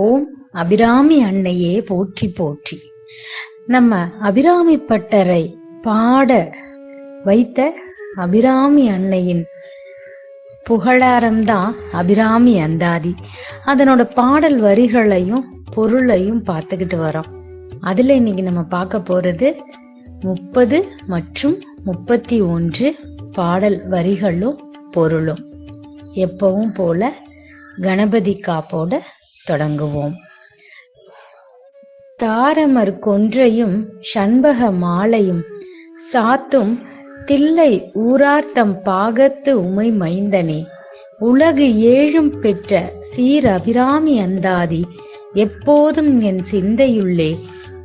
ஓம் அபிராமி அன்னையே போற்றி போற்றி. நம்ம அபிராமி பட்டரை பாட வைத்த அபிராமி அன்னையின் புகழாரம்தான் அபிராமி அந்தாதி. அதனோட பாடல் வரிகளையும் பொருளையும் பார்த்துக்கிட்டு வரோம். அதுல இன்னைக்கு நம்ம பார்க்க போறது முப்பது மற்றும் முப்பத்தி ஒன்று பாடல் வரிகளும் பொருளும். எப்பவும் போல கணபதி காப்போட தொடங்குவோம். தாரமர் கொன்றையும் சண்பக மாலையும் சாத்தும் தில்லை ஊரார்த்தம் பாகத்து உமை மைந்தனே. உலகு ஏழும் பெற்ற சீர் அபிராமி அந்தாதி எப்போதும் என் சிந்தையுள்ளே.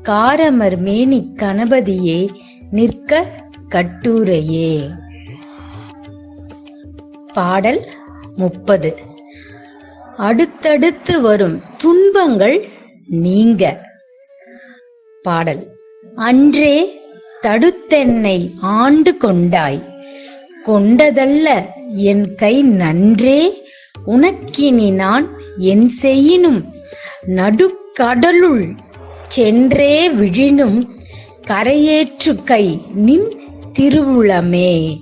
காரமர் மேனி கணபதியே நிற்க கட்டுரையே. பாடல் முப்பது. அடுத்தடுத்து வரும் துன்பங்கள் நீங்க. பாடல். அன்றே தடுத்தென்னை ஆண்டு கொண்டாய். கொண்டதல்ல என் கை நன்றே. உனக்கினி நான் என் செய்யினும் நடுக்கடலுள் சென்றே விழினும் கரையேற்று கை நின் திருவுளமே.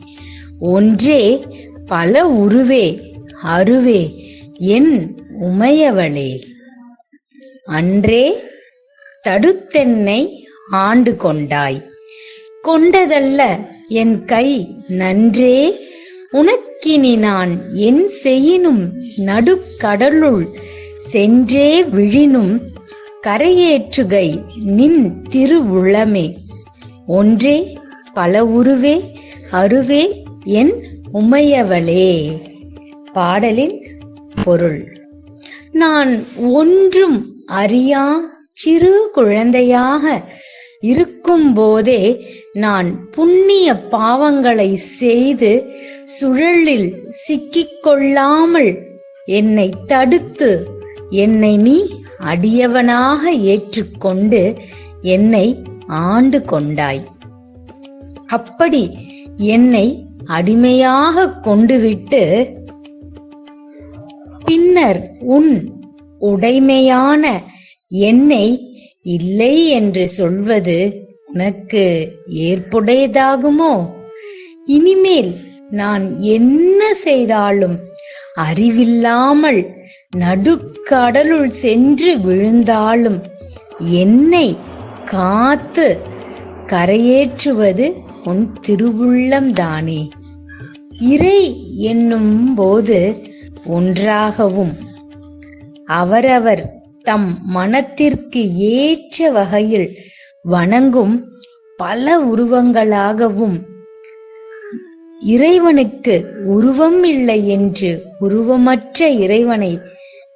ஒன்றே பல உருவே அருவே என் உமையவளே அன்றே தடுத்தென்னை ஆண்டு கொண்டாய். கொண்டதல்ல என் கை நன்றே உனக்கினி நான் என் செய்யினும் நடுக்கடலுள் சென்றே விழினும் கரையேற்றுகை நின் திருவுளமே. ஒன்றே பல உருவே அருவே என் உமையவளே. பாடலின் பொருள். நான் ஒன்றும் அறியா சிறு குழந்தையாக இருக்கும் போதே நான் புண்ணிய பாவங்களை செய்து சுழலில் சிக்கிக்கொள்ளாமல் என்னை தடுத்து என்னை நீ அடியவனாக ஏற்றுக்கொண்டு என்னை ஆண்டு கொண்டாய். அப்படி என்னை அடிமையாக கொண்டுவிட்டு பின்னர் உன் உடைமையான என்னை இல்லை என்று சொல்வது உனக்கு ஏற்புடையதாகுமோ? இனிமேல் நான் என்ன செய்தாலும் அறிவில்லாமல் நடுக்கடலுள் சென்று விழுந்தாலும் என்னை காத்து கரையேற்றுவது உன் திருவுள்ளம்தானே? இறை என்னும் போது ஒன்றாகவும் அவரவர் தம் மனத்திற்கு ஏற்ற வகையில் வணங்கும் பல உருவங்களாகவும் இறைவனுக்கு உருவம் இல்லை என்று உருவமற்ற இறைவனை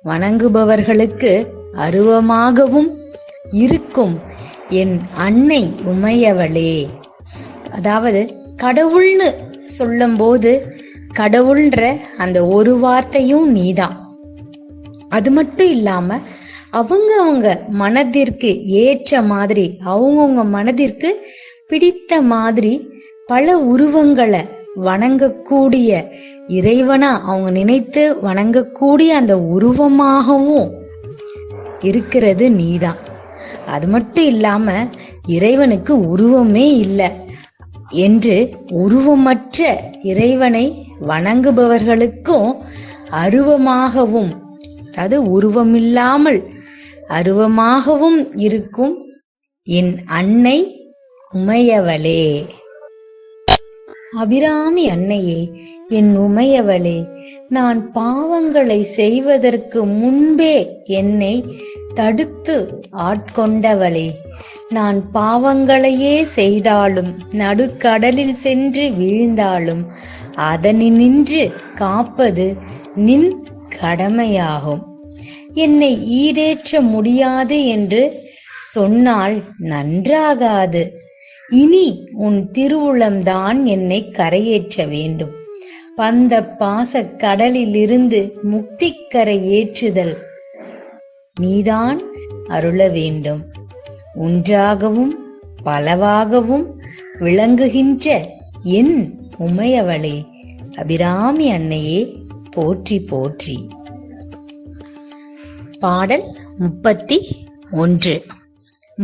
வணங்குபவர்களுக்கு அருவமாகவும் இருக்கும் என் அன்னை உமையவளே. அதாவது கடவுள்னு சொல்லும்போது கடவுள்ன்ற அந்த ஒரு வார்த்தையும் நீதான். அது மட்டும் இல்லாம அவங்க அவங்க மனதிற்கு ஏற்ற மாதிரி அவங்கவுங்க மனதிற்கு பிடித்த மாதிரி பல உருவங்களை வணங்கக்கூடிய இறைவனா அவங்க நினைத்து வணங்கக்கூடிய அந்த உருவமாகவும் இருக்கிறது நீதான். அது மட்டும் இல்லாம இறைவனுக்கு உருவமே இல்லை. என்று உருவமற்ற இறைவனை வணங்குபவர்களுக்கும் அருவமாகவும் அதாவது உருவமில்லாமல் அருவமாகவும் இருக்கும் என் அன்னை உமையவளே. அபிராமி அன்னையே என் உமையவளே நான் பாவங்களை செய்வதற்கு முன்பே என்னை தடுத்து ஆட்கொண்டவளே. நான் பாவங்களையே செய்தாலும் நடுக்கடலில் சென்று வீழ்ந்தாலும் அதனினின்று காப்பது நின் கடமையாகும். என்னை ஈடேற்ற முடியாது என்று சொன்னால் நன்றாகாது. இனி உன் திருவுளம்தான் என்னை கரையேற்ற வேண்டும். பந்த பாச கடலிலிருந்து முக்திக்கரை ஏற்றுதல் நீதான் அருள வேண்டும். ஒன்றாகவும் பலவாகவும் விளங்குகின்ற என் உமையவளே அபிராமி அன்னையே போற்றி போற்றி. பாடல் முப்பத்தி ஒன்று.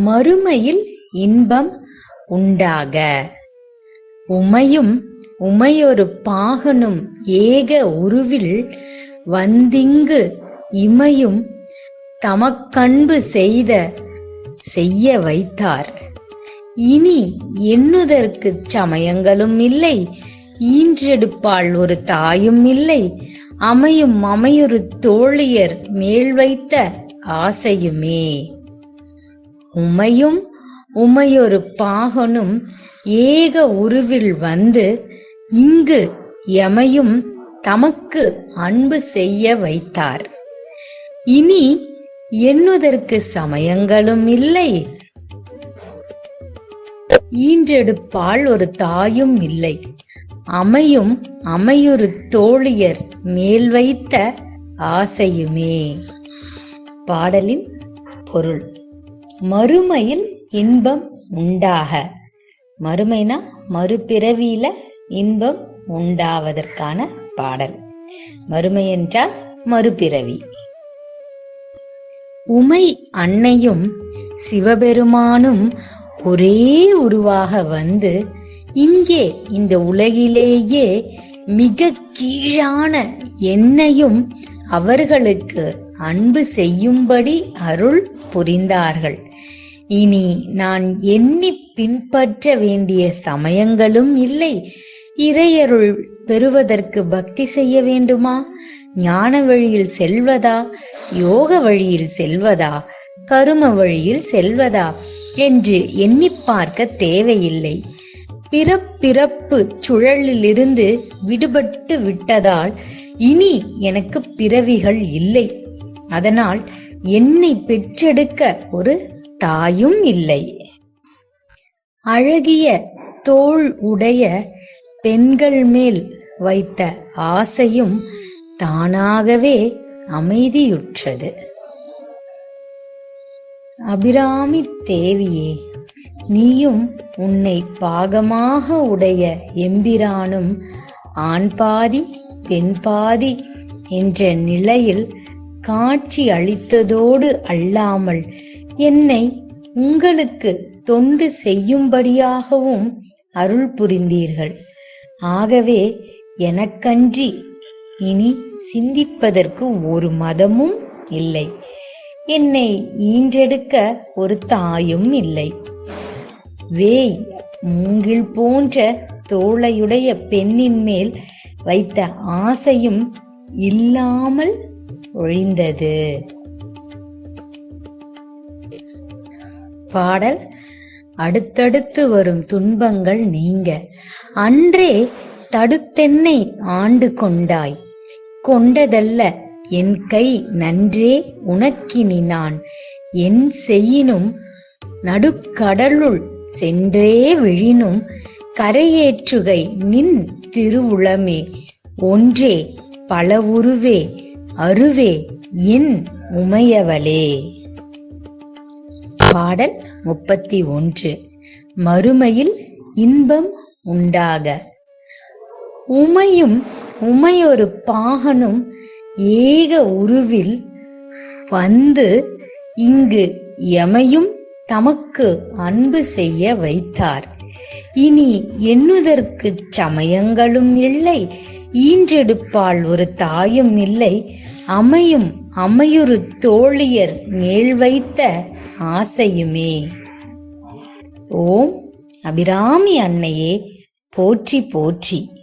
மறுமையில் இன்பம் உண்டாக. உமையும் உமையொரு பாகனும் ஏக உருவில் வந்திங்கு இமையும் தமக்கன்பு செய்த செய்ய வைத்தார். இனி எண்ணுதற்கு சமயங்களும் இல்லை ஈன்றெடுப்பாள் ஒரு தாயும் இல்லை அமையும் அமையொரு தோழியர் மேல் வைத்த ஆசையுமே. உமையும் உமையொரு பாகனும் ஏக உருவில் வந்து இங்கு எமையும் தமக்கு அன்பு செய்ய வைத்தார். இனி எண்ணுதற்கு சமயங்களும் இல்லை. ஈன்றெடுப்பால் ஒரு தாயும் இல்லை. அமையும் அமையொரு தோழியர் மேல் வைத்த ஆசையுமே. பாடலின் பொருள். மறுமையில் இன்பம் உண்டாக. மறுமைனா மறுபிறவியில இன்பம் உண்டாவதற்கான பாடல். மறுமை என்றால் மறுபிறவி. உமை அன்னையும் சிவபெருமானும் ஒரே உருவாக வந்து இங்கே இந்த உலகிலேயே மிக கீழான என்னையும் அவர்களுக்கு அன்பு செய்யும்படி அருள் புரிந்தார்கள். இனி நான் எண்ணி பின்பற்ற வேண்டிய சமயங்களும் இல்லை. இறையருள் பெறுவதற்கு பக்தி செய்ய வேண்டுமா? ஞான வழியில் செல்வதா? யோக வழியில் செல்வதா? கரும வழியில் செல்வதா? என்று எண்ணி பார்க்க தேவையில்லை. பிறப்பிறப்பு சுழலிலிருந்து விடுபட்டு விட்டதால் இனி எனக்கு பிறவிகள் இல்லை. அதனால் என்னை பெற்றெடுக்க ஒரு தாயும் இல்லை. அழகிய தோள் உடைய பெண்கள் மேல் வைத்த ஆசையும் தானாகவே அமைதியுற்றது. அபிராமி தேவியே நீயும் உன்னை பாகமாக உடைய எம்பிரானும் ஆண் பாதி பெண் பாதி என்ற நிலையில் காட்சி அளித்ததோடு அல்லாமல் என்னை உங்களுக்கு தொண்டு செய்யும்படியாகவும் அருள் புரிந்தீர்கள். ஆகவே எனக்கன்றி இனி சிந்திப்பதற்கு ஒரு மதமும் இல்லை. என்னை ஈன்றெடுக்க ஒரு தாயும் இல்லை. வேய் மூங்கில் போன்ற தோளையுடைய பெண்ணின் மேல் வைத்த ஆசையும் இல்லாமல் ஒழிந்தது. பாடல் அடுத்தடுத்து வரும் துன்பங்கள் நீங்க. அன்றே தடுத்தென்னை ஆண்டு கொண்டாய். கொண்டதல்ல என் கை நன்றே உனக்கினி நான். என் செய்யினும் நடுக்கடலுள் சென்றே விழினும் கரையேற்றுகை நின் திருவுளமே. ஒன்றே பலவுருவே அருவே என் உமையவளே. பாடல் முப்பத்தி ஒன்று. மறுமையில் இன்பம் உண்டாக. உமையும் உமையொரு பாகனும் ஏக உருவில் வந்து இங்கு எமையும் தமக்கு அன்பு செய்ய வைத்தார். இனி எண்ணுதற்கு சமயங்களும் இல்லை ஈன்றெடுப்பால் ஒரு தாயும் இல்லை அமையும் அமையுறு தோழியர் மேல் வைத்த ஆசையுமே. ஓம் அபிராமி அன்னையே போற்றி போற்றி.